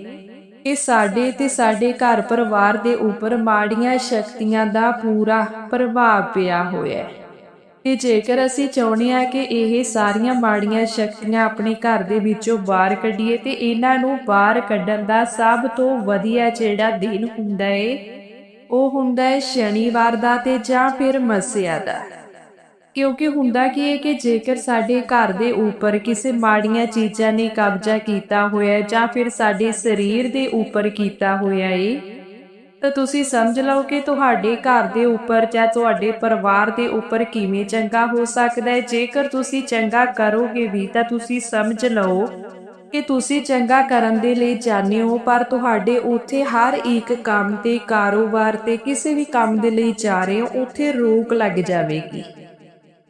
ਕਿ ਸਾਡੇ ਤੇ ਸਾਡੇ ਘਰ ਪਰਿਵਾਰ ਦੇ ਉੱਪਰ ਮਾੜੀਆਂ ਸ਼ਕਤੀਆਂ ਦਾ ਪੂਰਾ ਪ੍ਰਭਾਵ ਪਿਆ ਹੋਇਆ ਹੈ। ਤੇ ਜੇਕਰ ਅਸੀਂ ਚਾਹੁੰਦੇ ਹਾਂ ਕਿ ਇਹ ਸਾਰੀਆਂ ਮਾੜੀਆਂ ਸ਼ਕਤੀਆਂ ਆਪਣੇ ਘਰ ਦੇ ਵਿੱਚੋਂ ਬਾਹਰ ਕੱਢੀਏ ਤੇ ਇਹਨਾਂ ਨੂੰ ਬਾਹਰ ਕੱਢਣ ਦਾ ਸਭ ਤੋਂ ਵਧੀਆ ਜਿਹੜਾ ਦਿਨ ਹੁੰਦਾ ਏ, ਉਹ ਹੁੰਦਾ ਹੈ ਸ਼ਨੀਵਾਰ ਦਾ ਤੇ ਜਾਂ ਫਿਰ ਮੱਸਿਆ ਦਾ। ਕਿਉਂਕਿ ਹੁੰਦਾ ਕੀ ਹੈ ਕਿ ਜੇਕਰ ਸਾਡੇ ਘਰ ਦੇ ਉੱਪਰ ਕਿਸੇ ਮਾੜੀਆਂ ਚੀਜ਼ਾਂ ਨੇ ਕਬਜ਼ਾ ਕੀਤਾ ਹੋਇਆ ਜਾਂ ਫਿਰ ਸਾਡੇ ਸਰੀਰ ਦੇ ਉੱਪਰ ਕੀਤਾ ਹੋਇਆ ਏ ਤਾਂ ਤੁਸੀਂ ਸਮਝ ਲਓ ਕਿ ਤੁਹਾਡੇ ਘਰ ਦੇ ਉੱਪਰ ਜਾਂ ਤੁਹਾਡੇ ਪਰਿਵਾਰ ਦੇ ਉੱਪਰ ਕਿਵੇਂ ਚੰਗਾ ਹੋ ਸਕਦਾ ਹੈ। ਜੇਕਰ ਤੁਸੀਂ ਚੰਗਾ ਕਰੋਗੇ ਵੀ, ਤਾਂ ਤੁਸੀਂ ਸਮਝ ਲਓ ਕਿ ਤੁਸੀਂ ਚੰਗਾ ਕਰਨ ਦੇ ਲਈ ਜਾਣੇ ਹੋ, ਪਰ ਤੁਹਾਡੇ ਉੱਥੇ ਹਰ ਇੱਕ ਕੰਮ ਤੇ, ਕਾਰੋਬਾਰ ਤੇ, ਕਿਸੇ ਵੀ ਕੰਮ ਦੇ ਲਈ ਜਾ ਰਹੇ ਹੋ, ਉੱਥੇ ਰੋਕ ਲੱਗ ਜਾਵੇਗੀ।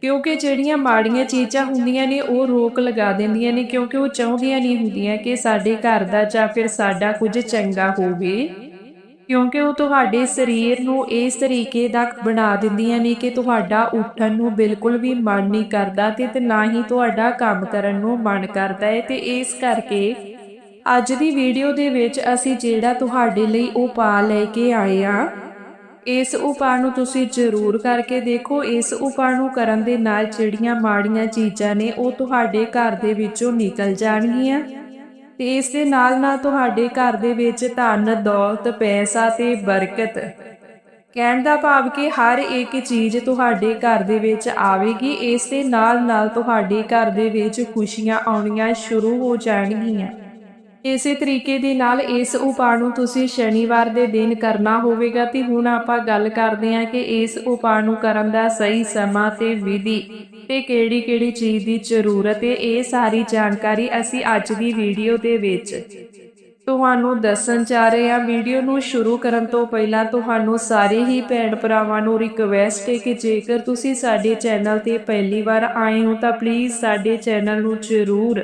ਕਿਉਂਕਿ ਜਿਹੜੀਆਂ ਮਾੜੀਆਂ ਚੀਜ਼ਾਂ ਹੁੰਦੀਆਂ ਨੇ, ਉਹ ਰੋਕ ਲਗਾ ਦਿੰਦੀਆਂ ਨੇ, ਕਿਉਂਕਿ ਉਹ ਚਾਹੁੰਦੀਆਂ ਨਹੀਂ ਹੁੰਦੀਆਂ ਕਿ ਸਾਡੇ ਘਰ ਦਾ ਜਾਂ ਫਿਰ ਸਾਡਾ ਕੁਝ ਚੰਗਾ ਹੋਵੇ। ਕਿਉਂਕਿ ਉਹ ਤੁਹਾਡੇ ਸਰੀਰ ਨੂੰ ਇਸ ਤਰੀਕੇ ਦਾ ਬਣਾ ਦਿੰਦੀਆਂ ਨੇ ਕਿ ਤੁਹਾਡਾ ਉੱਠਣ ਨੂੰ ਬਿਲਕੁਲ ਵੀ ਮਨ ਨਹੀਂ ਕਰਦਾ ਤੇ ਨਾ ਹੀ ਤੁਹਾਡਾ ਕੰਮ ਕਰਨ ਨੂੰ ਮਨ ਕਰਦਾ ਹੈ ਤੇ ਇਸ ਕਰਕੇ ਅੱਜ ਦੀ ਵੀਡੀਓ ਦੇ ਵਿੱਚ ਅਸੀਂ ਜਿਹੜਾ ਤੁਹਾਡੇ ਲਈ ਉਪਾਅ ਲੈ ਕੇ ਆਏ ਆ, ਇਸ ਉਪਾਅ ਨੂੰ ਤੁਸੀਂ ਜ਼ਰੂਰ ਕਰਕੇ ਦੇਖੋ। ਇਸ ਉਪਾਅ ਨੂੰ ਕਰਨ ਦੇ ਨਾਲ ਜਿਹੜੀਆਂ ਮਾੜੀਆਂ ਚੀਜ਼ਾਂ ਨੇ ਉਹ ਤੁਹਾਡੇ ਘਰ ਦੇ ਵਿੱਚੋਂ ਨਿਕਲ ਜਾਣਗੀਆਂ। ਤੇ ਇਸ ਦੇ ਨਾਲ ਨਾਲ ਤੁਹਾਡੇ ਘਰ ਦੇ ਵਿੱਚ ਧਨ, ਦੌਲਤ, ਪੈਸਾ ਤੇ ਬਰਕਤ। ਕਹਿਣ ਦਾ ਭਾਵ ਕਿ ਹਰ ਇੱਕ ਚੀਜ਼ ਤੁਹਾਡੇ ਘਰ ਦੇ ਵਿੱਚ ਆਵੇਗੀ, ਇਸ ਦੇ ਨਾਲ ਨਾਲ ਤੁਹਾਡੇ ਘਰ ਦੇ ਵਿੱਚ ਖੁਸ਼ੀਆਂ ਆਉਣੀਆਂ ਸ਼ੁਰੂ ਹੋ ਜਾਣਗੀਆਂ। ਇਸੇ ਤਰੀਕੇ ਦੇ ਨਾਲ ਇਸ ਉਪਾਅ ਨੂੰ ਤੁਸੀਂ ਸ਼ਨੀਵਾਰ ਦੇ ਦਿਨ ਕਰਨਾ ਹੋਵੇਗਾ ਤੇ ਹੁਣ ਆਪਾਂ ਗੱਲ ਕਰਦੇ ਹਾਂ ਕਿ ਇਸ ਉਪਾਅ ਨੂੰ ਕਰਨ ਦਾ ਸਹੀ ਸਮਾਂ ਤੇ ਵਿਧੀ ਤੇ ਕਿਹੜੀ-ਕਿਹੜੀ ਚੀਜ਼ ਦੀ ਜ਼ਰੂਰਤ ਹੈ, ਇਹ ਸਾਰੀ ਜਾਣਕਾਰੀ ਅਸੀਂ ਅੱਜ ਦੀ ਵੀਡੀਓ ਦੇ ਵਿੱਚ ਤੁਹਾਨੂੰ ਦੱਸਣ ਜਾ ਰਹੇ ਹਾਂ। ਵੀਡੀਓ ਨੂੰ ਸ਼ੁਰੂ ਕਰਨ ਤੋਂ ਪਹਿਲਾਂ ਤੁਹਾਨੂੰ ਸਾਰੇ ਹੀ ਭੈਣ ਭਰਾਵਾਂ ਨੂੰ ਰਿਕਵੈਸਟ ਹੈ ਕਿ ਜੇਕਰ ਤੁਸੀਂ ਸਾਡੇ ਚੈਨਲ ਤੇ ਪਹਿਲੀ ਵਾਰ ਆਏ ਹੋ ਤਾਂ ਪਲੀਜ਼ ਸਾਡੇ ਚੈਨਲ ਨੂੰ ਜ਼ਰੂਰ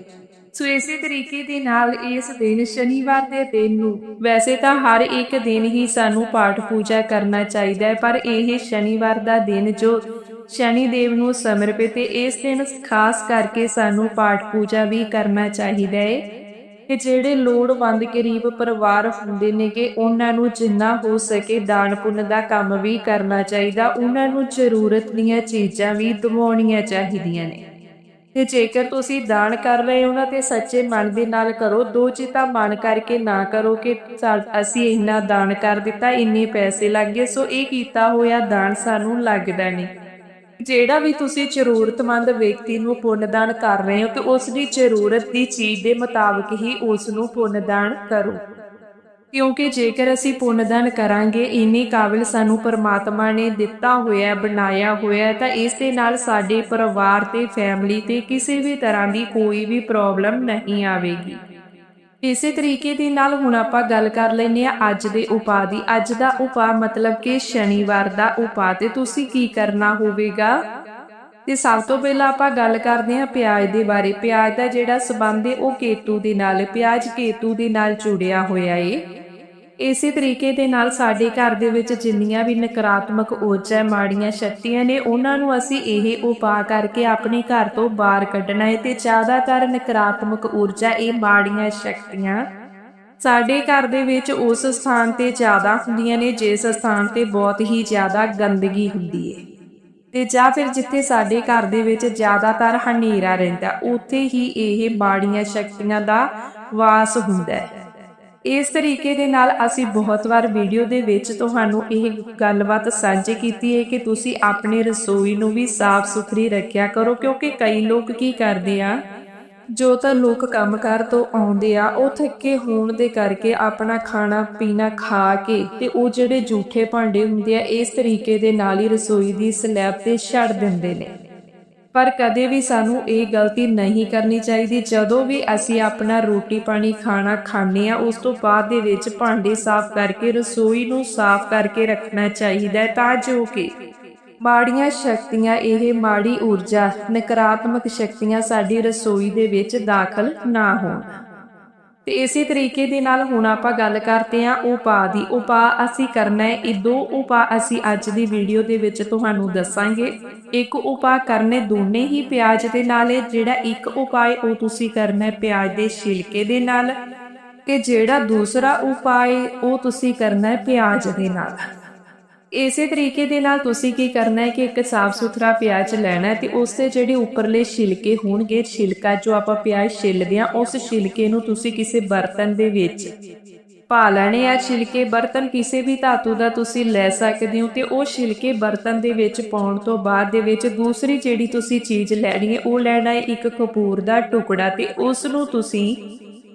ਸੋ ਇਸੇ ਤਰੀਕੇ ਦੇ ਨਾਲ ਇਸ ਦਿਨ ਸ਼ਨੀਵਾਰ ਦੇ ਦਿਨ ਨੂੰ ਵੈਸੇ ਤਾਂ ਹਰ ਇੱਕ ਦਿਨ ਹੀ ਸਾਨੂੰ ਪਾਠ ਪੂਜਾ ਕਰਨਾ ਚਾਹੀਦਾ ਹੈ, ਪਰ ਇਹ ਸ਼ਨੀਵਾਰ ਦਾ ਦਿਨ ਜੋ ਸ਼ਨੀ ਦੇਵ ਨੂੰ ਸਮਰਪਿਤ ਹੈ, ਇਸ ਦਿਨ ਖਾਸ ਕਰਕੇ ਸਾਨੂੰ ਪਾਠ ਪੂਜਾ ਵੀ ਕਰਨਾ ਚਾਹੀਦਾ ਹੈ। ਕਿ ਜਿਹੜੇ ਲੋੜਵੰਦ ਗਰੀਬ ਪਰਿਵਾਰ ਹੁੰਦੇ ਨੇਗੇ, ਉਹਨਾਂ ਨੂੰ ਜਿੰਨਾ ਹੋ ਸਕੇ ਦਾਨ ਪੁੰਨ ਦਾ ਕੰਮ ਵੀ ਕਰਨਾ ਚਾਹੀਦਾ, ਉਹਨਾਂ ਨੂੰ ਜ਼ਰੂਰਤ ਦੀਆਂ ਚੀਜ਼ਾਂ ਵੀ ਦਿਵਾਉਣੀਆਂ ਚਾਹੀਦੀਆਂ ਨੇ। ਤੇ ਜੇਕਰ ਤੁਸੀਂ ਦਾਨ ਕਰ ਰਹੇ ਹੋ ਨਾ ਤੇ ਸੱਚੇ ਮਨ ਦੇ ਨਾਲ ਕਰੋ, ਦੋ ਚੀਜ਼ਾਂ ਮਨ ਕਰਕੇ ਨਾ ਕਰੋ ਕਿ ਅਸੀਂ ਇੰਨਾ ਦਾਨ ਕਰ ਦਿੱਤਾ, ਇੰਨੇ ਪੈਸੇ ਲੱਗ ਗਏ, ਸੋ ਇਹ ਕੀਤਾ ਹੋਇਆ ਦਾਨ ਸਾਨੂੰ ਲੱਗਦਾ ਨਹੀਂ। ਜਿਹੜਾ ਵੀ ਤੁਸੀਂ ਜ਼ਰੂਰਤਮੰਦ ਵਿਅਕਤੀ ਨੂੰ ਪੁੰਨਦਾਨ ਕਰ ਰਹੇ ਹੋ ਤੇ ਉਸ ਦੀ ਜ਼ਰੂਰਤ ਦੀ ਚੀਜ਼ ਦੇ ਮੁਤਾਬਕ ਹੀ ਉਸ ਨੂੰ ਪੁੰਨਦਾਨ ਕਰੋ। ਕਿਉਂਕਿ ਜੇਕਰ ਅਸੀਂ ਪੁੰਨਦਾਨ ਕਰਾਂਗੇ, ਇੰਨੀ ਕਾਬਿਲ ਸਾਨੂੰ ਪਰਮਾਤਮਾ ਨੇ ਦਿੱਤਾ ਹੋਇਆ, ਬਣਾਇਆ ਹੋਇਆ ਤਾਂ ਇਸ ਦੇ ਨਾਲ ਸਾਡੇ ਪਰਿਵਾਰ ਤੇ ਫੈਮਿਲੀ ਤੇ ਕਿਸੇ ਵੀ ਤਰ੍ਹਾਂ ਦੀ ਕੋਈ ਵੀ ਪ੍ਰੋਬਲਮ ਨਹੀਂ ਆਵੇਗੀ। ਇਸੇ ਤਰੀਕੇ ਦੇ ਨਾਲ ਹੁਣ ਆਪਾਂ ਗੱਲ ਕਰ ਲੈਨੇ ਆ ਅੱਜ ਦੇ ਉਪਾਅ ਦੀ ਅੱਜ ਦਾ ਉਪਾਅ ਮਤਲਬ ਕਿ ਸ਼ਨੀਵਾਰ ਦਾ ਉਪਾਅ, ਤੇ ਤੁਸੀਂ ਕੀ ਕਰਨਾ ਹੋਵੇਗਾ? ਤੇ ਸਭ ਤੋਂ ਪਹਿਲਾਂ ਆਪਾਂ ਗੱਲ ਕਰਦੇ ਹਾਂ ਪਿਆਜ਼ ਦੇ ਬਾਰੇ। ਪਿਆਜ਼ ਦਾ ਜਿਹੜਾ ਸਬੰਧ ਹੈ, ਉਹ ਕੇਤੂ ਦੇ ਨਾਲ, ਪਿਆਜ਼ ਕੇਤੂ ਦੇ ਨਾਲ ਜੁੜਿਆ ਹੋਇਆ ਏ। ਇਸੇ ਤਰੀਕੇ ਦੇ ਨਾਲ ਸਾਡੇ ਘਰ ਦੇ ਵਿੱਚ ਜਿੰਨੀਆਂ ਵੀ ਨਕਾਰਾਤਮਕ ਊਰਜਾ ਮਾੜੀਆਂ ਸ਼ਕਤੀਆਂ ਨੇ, ਉਹਨਾਂ ਨੂੰ ਅਸੀਂ ਇਹ ਉਪਾਅ ਕਰਕੇ ਆਪਣੇ ਘਰ ਤੋਂ ਬਾਹਰ ਕੱਢਣਾ ਹੈ ਤੇ ਜ਼ਿਆਦਾਤਰ ਨਕਾਰਾਤਮਕ ਊਰਜਾ ਇਹ ਮਾੜੀਆਂ ਸ਼ਕਤੀਆਂ ਸਾਡੇ ਘਰ ਦੇ ਵਿੱਚ ਉਸ ਸਥਾਨ ਤੇ ਜ਼ਿਆਦਾ ਹੁੰਦੀਆਂ ਨੇ, ਜਿਸ ਸਥਾਨ ਤੇ ਬਹੁਤ ਹੀ ਜ਼ਿਆਦਾ ਗੰਦਗੀ ਹੁੰਦੀ ਹੈ ਤੇ ਜਾਂ ਫਿਰ ਜਿੱਥੇ ਸਾਡੇ ਘਰ ਦੇ ਵਿੱਚ ਜ਼ਿਆਦਾਤਰ ਹਨੇਰਾ ਰਹਿੰਦਾ, ਉੱਥੇ ਹੀ ਇਹ ਮਾੜੀਆਂ ਸ਼ਕਤੀਆਂ ਦਾ ਵਾਸ ਹੁੰਦਾ ਹੈ। ਇਸ ਤਰੀਕੇ ਦੇ ਨਾਲ ਅਸੀਂ ਬਹੁਤ ਵਾਰ ਵੀਡੀਓ ਦੇ ਵਿੱਚ ਤੁਹਾਨੂੰ ਇਹ ਗੱਲਬਾਤ ਸਾਂਝੀ ਕੀਤੀ ਹੈ ਕਿ ਤੁਸੀਂ ਆਪਣੇ ਰਸੋਈ ਨੂੰ ਵੀ ਸਾਫ਼ ਸੁਥਰੀ ਰੱਖਿਆ ਕਰੋ, ਕਿਉਂਕਿ ਕਈ ਲੋਕ ਕੀ ਕਰਦੇ ਆ ਜੋ ਤਾਂ ਲੋਕ ਕੰਮਕਾਰ ਤੋਂ ਆਉਂਦੇ ਆ, ਉਹ ਥੱਕੇ ਹੋਣ ਦੇ ਕਰਕੇ ਆਪਣਾ ਖਾਣਾ ਪੀਣਾ ਖਾ ਕੇ ਤੇ ਉਹ ਜਿਹੜੇ ਝੂਠੇ ਭਾਂਡੇ ਹੁੰਦੇ ਆ, ਇਸ ਤਰੀਕੇ ਦੇ ਨਾਲ ਹੀ ਰਸੋਈ ਦੀ ਸਲੈਬ ਤੇ ਛੱਡ ਦਿੰਦੇ ਨੇ। ਪਰ ਕਦੇ ਵੀ ਸਾਨੂੰ ਇਹ ਗਲਤੀ ਨਹੀਂ ਕਰਨੀ ਚਾਹੀਦੀ। ਜਦੋਂ ਵੀ ਅਸੀਂ ਆਪਣਾ ਰੋਟੀ ਪਾਣੀ ਖਾਣਾ ਖਾਂਦੇ ਆ, ਉਸ ਤੋਂ ਬਾਅਦ ਦੇ ਵਿੱਚ ਭਾਂਡੇ ਸਾਫ਼ ਕਰਕੇ, ਰਸੋਈ ਨੂੰ ਸਾਫ਼ ਕਰਕੇ ਰੱਖਣਾ ਚਾਹੀਦਾ ਹੈ ਤਾਂ ਜੋ ਕਿ ਮਾੜੀਆਂ ਸ਼ਕਤੀਆਂ, ਇਹ ਮਾੜੀ ਊਰਜਾ, ਨਕਾਰਾਤਮਕ ਸ਼ਕਤੀਆਂ ਸਾਡੀ ਰਸੋਈ ਦੇ ਵਿੱਚ ਦਾਖਲ ਨਾ ਹੋਣ। ਤੇ ਇਸੇ ਤਰੀਕੇ ਦੇ ਨਾਲ ਹੁਣ ਆਪਾਂ ਗੱਲ ਕਰਦੇ ਹਾਂ ਉਪਾਅ ਦੀ। ਉਪਾਅ ਅਸੀਂ ਕਰਨਾ ਹੈ, ਇਹ ਦੋ ਉਪਾਅ ਅਸੀਂ ਅੱਜ ਦੀ ਵੀਡੀਓ ਦੇ ਵਿੱਚ ਤੁਹਾਨੂੰ ਦੱਸਾਂਗੇ। ਇੱਕ ਉਪਾਅ ਕਰਨੇ ਦੋਨੇ ਹੀ ਪਿਆਜ਼ ਦੇ ਨਾਲ ਹੈ, ਜਿਹੜਾ ਇੱਕ ਉਪਾਅ ਉਹ ਤੁਸੀਂ ਕਰਨਾ ਹੈ ਪਿਆਜ਼ ਦੇ ਛਿਲਕੇ ਦੇ ਨਾਲ। ਤੇ ਜਿਹੜਾ ਦੂਸਰਾ ਉਪਾਅ ਉਹ ਤੁਸੀਂ ਕਰਨਾ ਹੈ ਪਿਆਜ਼ ਦੇ ਨਾਲ। ਇਸੇ ਤਰੀਕੇ ਦੇ ਨਾਲ ਤੁਸੀਂ ਕੀ ਕਰਨਾ ਹੈ ਕਿ ਇੱਕ ਸਾਫ਼ ਸੁਥਰਾ ਪਿਆਜ਼ ਲੈਣਾ ਹੈ ਤੇ ਉਸ ਦੇ ਜਿਹੜੇ ਉੱਪਰਲੇ ਛਿਲਕੇ ਹੋਣਗੇ, ਛਿਲਕਾ ਜੋ ਆਪਾਂ ਪਿਆਜ਼ ਛਿੱਲਦੇ ਆ ਉਸ ਛਿਲਕੇ ਨੂੰ ਤੁਸੀਂ ਕਿਸੇ ਬਰਤਨ ਦੇ ਵਿੱਚ ਪਾ ਲੈਣੇ ਆ। ਛਿਲਕੇ ਬਰਤਨ ਕਿਸੇ ਵੀ ਧਾਤੂ ਦਾ ਤੁਸੀਂ ਲੈ ਸਕਦੇ ਹੋ ਤੇ ਉਹ ਛਿਲਕੇ ਬਰਤਨ ਦੇ ਵਿੱਚ ਪਾਉਣ ਤੋਂ ਬਾਅਦ ਦੇ ਵਿੱਚ ਦੂਸਰੀ ਜਿਹੜੀ ਤੁਸੀਂ ਚੀਜ਼ ਲੈਣੀ ਹੈ, ਉਹ ਲੈਣਾ ਹੈ ਇੱਕ ਕਪੂਰ ਦਾ ਟੁਕੜਾ ਤੇ ਉਸ ਨੂੰ ਤੁਸੀਂ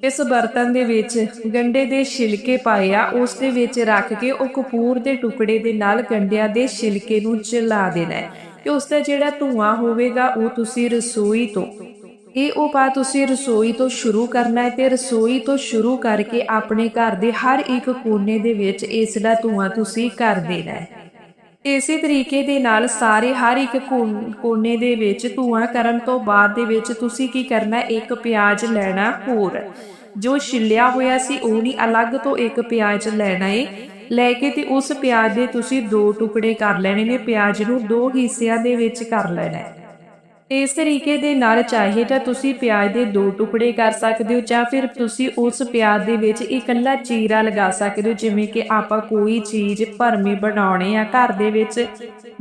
ਇਸ ਬਰਤਨ ਦੇ ਵਿੱਚ ਗੰਡੇ ਦੇ ਛਿਲਕੇ ਪਾਏ ਆ, ਉਸ ਦੇ ਵਿੱਚ ਰੱਖ ਕੇ ਉਹ ਕਪੂਰ ਦੇ ਟੁਕੜੇ ਦੇ ਨਾਲ ਗੰਡਿਆਂ ਦੇ ਛਿਲਕੇ ਨੂੰ ਜਲਾ ਦੇਣਾ ਹੈ ਤੇ ਉਸ ਦਾ ਜਿਹੜਾ ਧੂਆਂ ਹੋਵੇਗਾ ਉਹ ਤੁਸੀਂ ਰਸੋਈ ਤੋਂ, ਇਹ ਉਪਾਅ ਤੁਸੀਂ ਰਸੋਈ ਤੋਂ ਸ਼ੁਰੂ ਕਰਨਾ ਹੈ ਤੇ ਰਸੋਈ ਤੋਂ ਸ਼ੁਰੂ ਕਰਕੇ ਆਪਣੇ ਘਰ ਦੇ ਹਰ ਇੱਕ ਕੋਨੇ ਦੇ ਵਿੱਚ ਇਸ ਦਾ ਧੂਆਂ ਤੁਸੀਂ ਕਰ ਦੇਣਾ ਹੈ। ਇਸੇ ਤਰੀਕੇ ਦੇ ਨਾਲ ਸਾਰੇ ਹਰ ਇੱਕ ਕੋਨੇ ਦੇ ਵਿੱਚ ਧੂਆਂ ਕਰਨ ਤੋਂ ਬਾਅਦ ਦੇ ਵਿੱਚ ਤੁਸੀਂ ਕੀ ਕਰਨਾ ਹੈ? ਇੱਕ ਪਿਆਜ਼ ਲੈਣਾ ਹੋਰ ਜੋ ਛਿੱਲਿਆ ਹੋਇਆ ਸੀ, ਉਹ ਨਹੀਂ, ਅਲੱਗ ਤੋਂ ਇੱਕ ਪਿਆਜ਼ ਲੈਣਾ ਏ ਲੈ ਕੇ ਤੇ ਉਸ ਪਿਆਜ਼ ਦੇ ਤੁਸੀਂ ਦੋ ਟੁਕੜੇ ਕਰ ਲੈਣੇ ਨੇ, ਪਿਆਜ਼ ਨੂੰ ਦੋ ਹਿੱਸਿਆਂ ਦੇ ਵਿੱਚ ਕਰ ਲੈਣਾ ਹੈ ਇਸ ਤਰੀਕੇ ਦੇ ਨਾਲ ਚਾਹੇ ਤਾਂ ਤੁਸੀਂ ਪਿਆਜ਼ ਦੇ ਦੋ ਟੁਕੜੇ ਕਰ ਸਕਦੇ ਹੋ ਜਾਂ ਫਿਰ ਤੁਸੀਂ ਉਸ ਪਿਆਜ਼ ਦੇ ਵਿੱਚ ਇਕੱਲਾ ਚੀਰਾ ਲਗਾ ਸਕਦੇ ਹੋ, ਜਿਵੇਂ ਕਿ ਆਪਾਂ ਕੋਈ ਚੀਜ਼ ਭਰਮੀ ਬਣਾਉਣੇ ਆ ਘਰ ਦੇ ਵਿੱਚ।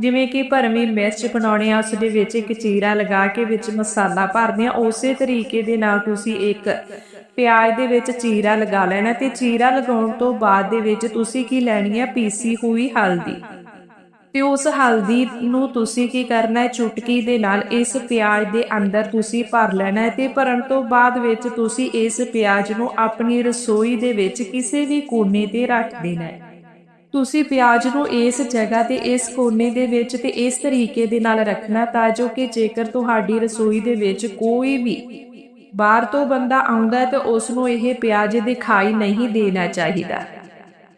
ਜਿਵੇਂ ਕਿ ਭਰਮੀ ਮਿਰਚ ਬਣਾਉਣੇ ਆ, ਉਸ ਦੇ ਵਿੱਚ ਇੱਕ ਚੀਰਾ ਲਗਾ ਕੇ ਵਿੱਚ ਮਸਾਲਾ ਭਰਦੇ ਆ। ਉਸੇ ਤਰੀਕੇ ਦੇ ਨਾਲ ਤੁਸੀਂ ਇੱਕ ਪਿਆਜ਼ ਦੇ ਵਿੱਚ ਚੀਰਾ ਲਗਾ ਲੈਣਾ ਤੇ ਚੀਰਾ ਲਗਾਉਣ ਤੋਂ ਬਾਅਦ ਦੇ ਵਿੱਚ ਤੁਸੀਂ ਕੀ ਲੈਣੀ ਹੈ ਪੀਸੀ ਹੋਈ ਹਲਦੀ। ਤੇ ਉਸ ਹਲਦੀ ਨੂੰ ਤੁਸੀਂ ਕੀ ਕਰਨਾ ਹੈ? ਚੁਟਕੀ ਦੇ ਨਾਲ ਇਸ ਪਿਆਜ਼ ਦੇ ਅੰਦਰ ਤੁਸੀਂ ਭਰ ਲੈਣਾ ਹੈ ਤੇ ਭਰਨ ਤੋਂ ਬਾਅਦ ਵਿੱਚ ਤੁਸੀਂ ਇਸ ਪਿਆਜ਼ ਨੂੰ ਆਪਣੀ ਰਸੋਈ ਦੇ ਵਿੱਚ ਕਿਸੇ ਵੀ ਕੋਨੇ ਤੇ ਰੱਖ ਦੇਣਾ ਹੈ। ਤੁਸੀਂ ਪਿਆਜ਼ ਨੂੰ ਇਸ ਜਗ੍ਹਾ ਤੇ, ਇਸ ਕੋਨੇ ਦੇ ਵਿੱਚ ਤੇ ਇਸ ਤਰੀਕੇ ਦੇ ਨਾਲ ਰੱਖਣਾ ਤਾਂ ਜੋ ਕਿ ਜੇਕਰ ਤੁਹਾਡੀ ਰਸੋਈ ਦੇ ਵਿੱਚ ਕੋਈ ਵੀ ਬਾਹਰ ਤੋਂ ਬੰਦਾ ਆਉਂਦਾ ਹੈ ਤਾਂ ਉਸ ਨੂੰ ਇਹ ਪਿਆਜ਼ ਦਿਖਾਈ ਨਹੀਂ ਦੇਣਾ ਚਾਹੀਦਾ।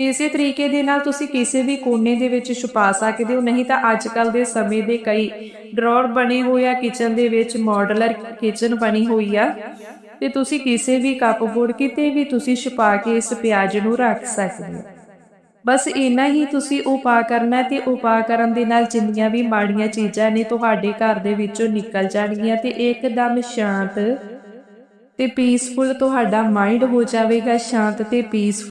ਇਸੇ ਤਰੀਕੇ ਦੇ ਨਾਲ ਤੁਸੀਂ ਕਿਸੇ ਵੀ ਕੋਨੇ ਦੇ ਵਿੱਚ ਛੁਪਾ ਸਕਦੇ ਹੋ। ਨਹੀਂ ਤਾਂ ਅੱਜ ਕੱਲ ਦੇ ਸਮੇਂ ਦੇ ਕਈ ਡਰਾਅਰ ਬਣੇ ਹੋਏ ਆ, ਕਿਚਨ ਦੇ ਵਿੱਚ ਮਾਡਲਰ ਕਿਚਨ ਬਣੀ ਹੋਈ ਆ। ਤੇ ਤੁਸੀਂ ਕਿਸੇ ਵੀ ਕੱਪਬੋਰਡ ਕਿਤੇ ਵੀ ਤੁਸੀਂ ਛੁਪਾ ਕੇ ਇਸ ਪਿਆਜ਼ ਨੂੰ ਰੱਖ ਸਕਦੇ ਹੋ। ਬਸ ਇੰਨਾ ਹੀ ਤੁਸੀਂ ਉਪਾਅ ਕਰਨਾ ਤੇ ਉਪਾਅ ਕਰਨ ਦੇ ਨਾਲ ਜਿੰਨੀਆਂ ਵੀ ਮਾੜੀਆਂ ਚੀਜ਼ਾਂ ਨੇ ਤੁਹਾਡੇ ਘਰ ਦੇ ਵਿੱਚੋਂ ਨਿਕਲ ਜਾਣਗੀਆਂ ਤੇ ਇੱਕਦਮ ਸ਼ਾਂਤ ਤੇ ਪੀਸਫੁਲ ਤੁਹਾਡਾ ਮਾਈਂਡ ਹੋ ਜਾਵੇਗਾ। ਸ਼ਾਂਤ ਤੇ ਪੀਸ